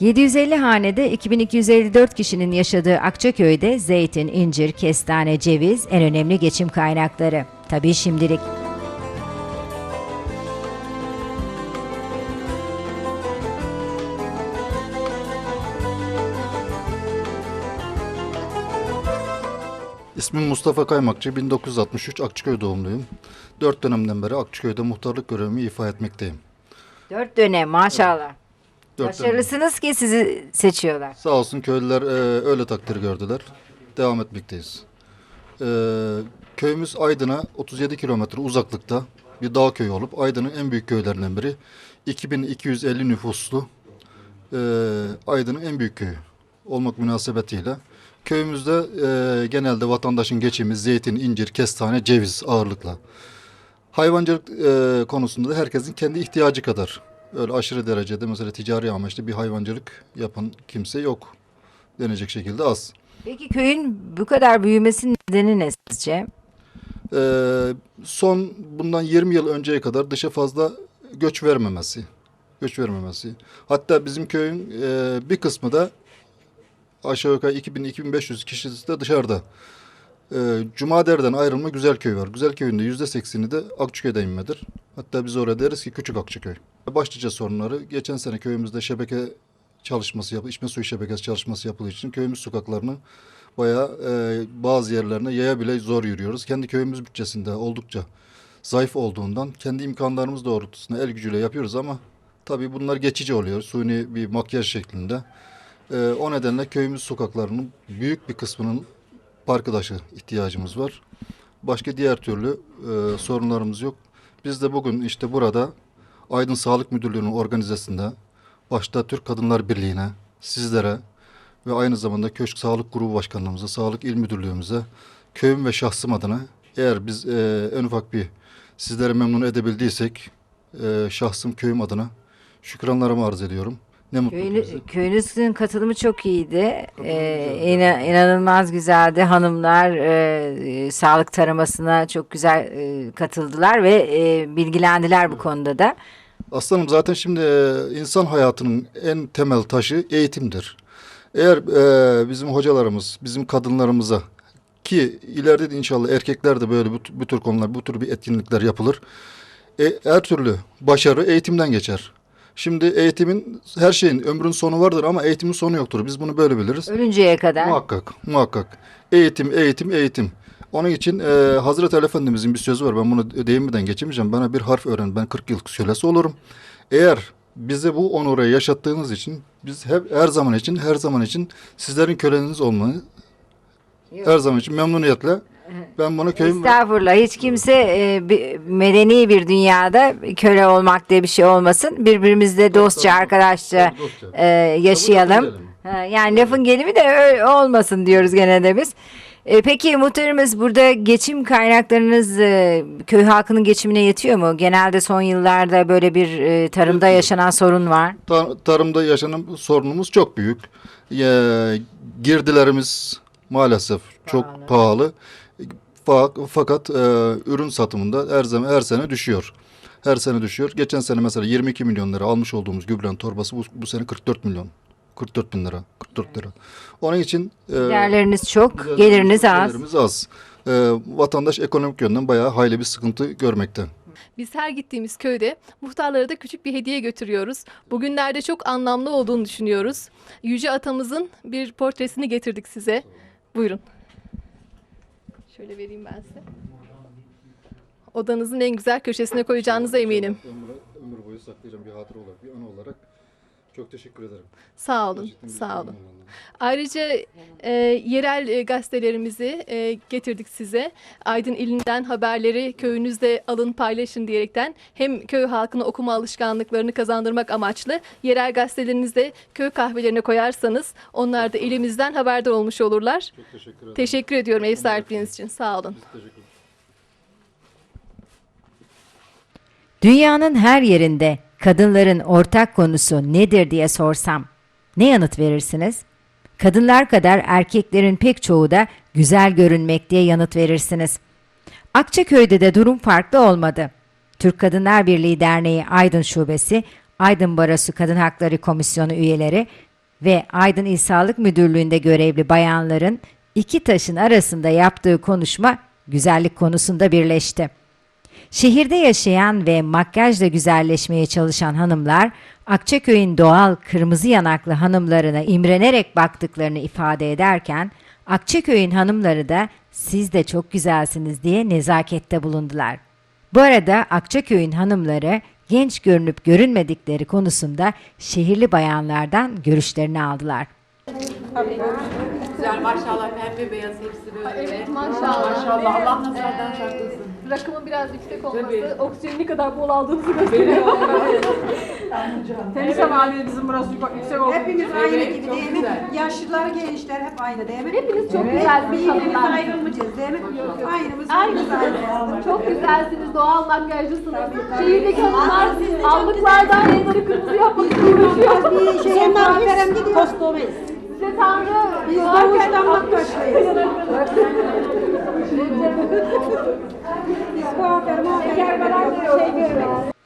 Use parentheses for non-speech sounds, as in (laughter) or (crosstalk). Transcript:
750 hanede 2254 kişinin yaşadığı Akçaköy'de zeytin, incir, kestane, ceviz en önemli geçim kaynakları. Tabii şimdilik. İsmim Mustafa Kaymakçı, 1963 Akçaköy doğumluyum. Dört dönemden beri Akçaköy'de muhtarlık görevimi ifa etmekteyim. Dört dönem maşallah. Dört dönem. Başarılısınız ki sizi seçiyorlar. Sağ olsun köylüler e, öyle takdir gördüler. Devam etmekteyiz. E, köyümüz Aydın'a 37 kilometre uzaklıkta bir dağ köyü olup Aydın'ın en büyük köylerinden biri. 2250 nüfuslu e, Aydın'ın en büyük köyü olmak münasebetiyle. Köyümüzde e, genelde vatandaşın geçimi zeytin, incir, kestane, ceviz ağırlıkla. Hayvancılık e, konusunda da herkesin kendi ihtiyacı kadar. Öyle aşırı derecede mesela ticari amaçlı bir hayvancılık yapan kimse yok. Denecek şekilde az. Peki köyün bu kadar büyümesinin nedeni ne sizce? E, son bundan 20 yıl önceye kadar dışa fazla göç vermemesi. Göç vermemesi. Hatta bizim köyün e, bir kısmı da aşağı yukarı 2000-2500 kişisi de dışarıda. E, Cumader'den ayrılma Güzelköy var. Güzelköy'ün de %80'i de Akçaköy'de inmedir. Hatta biz orada deriz ki Küçük Akçaköy. Başlıca sorunları geçen sene köyümüzde şebeke çalışması yapı, içme suyu şebekesi çalışması yapıldığı için köyümüz sokaklarını bayağı e, bazı yerlerine yaya bile zor yürüyoruz. Kendi köyümüz bütçesinde oldukça zayıf olduğundan kendi imkanlarımız doğrultusunda el gücüyle yapıyoruz ama tabii bunlar geçici oluyor. Suni bir makyaj şeklinde. E, o nedenle köyümüz sokaklarının büyük bir kısmının parkadaşı ihtiyacımız var. Başka diğer türlü e, sorunlarımız yok. Biz de bugün işte burada Aydın Sağlık Müdürlüğü'nün organizasında başta Türk Kadınlar Birliği'ne, sizlere ve aynı zamanda Köşk Sağlık Grubu Başkanlığımıza, Sağlık İl Müdürlüğümüze, köyüm ve şahsım adına eğer biz e, en ufak bir sizleri memnun edebildiysek e, şahsım köyüm adına şükranlarımı arz ediyorum. Ne mutlu bize. Köyünü, köyünüzün katılımı çok iyiydi. Ee, ina- inanılmaz güzeldi. Hanımlar e, e, sağlık taramasına çok güzel e, katıldılar ve e, bilgilendiler bu konuda da. Aslanım zaten şimdi e, insan hayatının en temel taşı eğitimdir. Eğer e, bizim hocalarımız, bizim kadınlarımıza ki ileride de inşallah erkekler de böyle bu, bu tür konular, bu tür bir etkinlikler yapılır. E, her türlü başarı eğitimden geçer. Şimdi eğitimin her şeyin ömrün sonu vardır ama eğitimin sonu yoktur. Biz bunu böyle biliriz. Ölünceye kadar. Muhakkak, muhakkak. Eğitim, eğitim, eğitim. Onun için e, Hazreti Ali Efendimizin bir sözü var. Ben bunu deyimden geçemeyeceğim. Bana bir harf öğren. Ben 40 yıl kölesi olurum. Eğer bize bu onuru yaşattığınız için biz hep her zaman için her zaman için sizlerin köleniz olmayı her zaman için memnuniyetle ben bunu köyüm Estağfurullah. Hiç kimse e, bir- medeni bir dünyada köle olmak diye bir şey olmasın. Birbirimizle dostça, arkadaşça e, yaşayalım. Ha, yani lafın gelimi de öyle olmasın diyoruz gene de biz. E, peki muhtarımız burada geçim kaynaklarınız e, köy halkının geçimine yetiyor mu? Genelde son yıllarda böyle bir e, tarımda Yetiyor. yaşanan sorun var. Ta- tarımda yaşanan sorunumuz çok büyük. Ee, girdilerimiz maalesef çok pahalı. Fa- fakat e, ürün satımında her zaman her sene düşüyor. Her sene düşüyor. Geçen sene mesela 22 milyon lira almış olduğumuz gübrenin torbası bu, bu sene 44 milyon. 44 bin lira. 44 lira. Onun için e, Değerleriniz çok, güzel- geliriniz az. gelirimiz az. E, vatandaş ekonomik yönden bayağı hayli bir sıkıntı görmekte. Biz her gittiğimiz köyde muhtarlara da küçük bir hediye götürüyoruz. Bugünlerde çok anlamlı olduğunu düşünüyoruz. Yüce atamızın bir portresini getirdik size. Buyurun. Şöyle vereyim ben size. Odanızın en güzel köşesine koyacağınıza eminim. Ömür, ömür boyu saklayacağım bir hatıra olarak, bir anı olarak. Çok teşekkür ederim. Sağ olun, Gerçekten sağ olun. memnun oldum. Ayrıca e, yerel e, gazetelerimizi e, getirdik size. Aydın ilinden haberleri köyünüzde alın paylaşın diyerekten hem köy halkına okuma alışkanlıklarını kazandırmak amaçlı yerel gazetelerinizde köy kahvelerine koyarsanız onlar da elimizden haberdar olmuş olurlar. Çok teşekkür ederim. Teşekkür ediyorum ev sahipliğiniz için. Sağ olun. Biz teşekkür ederiz. Dünyanın her yerinde kadınların ortak konusu nedir diye sorsam ne yanıt verirsiniz? Kadınlar kadar erkeklerin pek çoğu da güzel görünmek diye yanıt verirsiniz. Akçaköy'de de durum farklı olmadı. Türk Kadınlar Birliği Derneği Aydın Şubesi, Aydın Barosu Kadın Hakları Komisyonu üyeleri ve Aydın İl Sağlık Müdürlüğü'nde görevli bayanların iki taşın arasında yaptığı konuşma güzellik konusunda birleşti. Şehirde yaşayan ve makyajla güzelleşmeye çalışan hanımlar, Akçaköy'ün doğal kırmızı yanaklı hanımlarına imrenerek baktıklarını ifade ederken, Akçaköy'ün hanımları da siz de çok güzelsiniz diye nezakette bulundular. Bu arada Akçaköy'ün hanımları genç görünüp görünmedikleri konusunda şehirli bayanlardan görüşlerini aldılar. Güzel maşallah pembe beyaz hepsi böyle. Evet maşallah. Maşallah Allah nazardan saklasın. Rakımın biraz yüksek olması Tabii. oksijeni ne kadar bol aldığınızı gösteriyor. Temiz havali bizim burası yüksek olduğu Hepimiz aynı Evet, gibi değil mi? Yaşlılar, gençler hep aynı değil mi? Hepiniz çok Evet. güzelsiniz Birbirimiz hanımlar. ayrılmayacağız değil mi? Aynımız Aynısınız. aynı. Çok güzelsiniz, doğal makyajlısınız. Şehirdeki hanımlar allıklardan renleri kırmızı yapmak için uğraşıyor. Bir şey kuaföre gidiyoruz. Yüce Tanrı. (laughs) Biz de hoşlanmak başlayız. Biz kuaför muhabbet şey görmeyiz.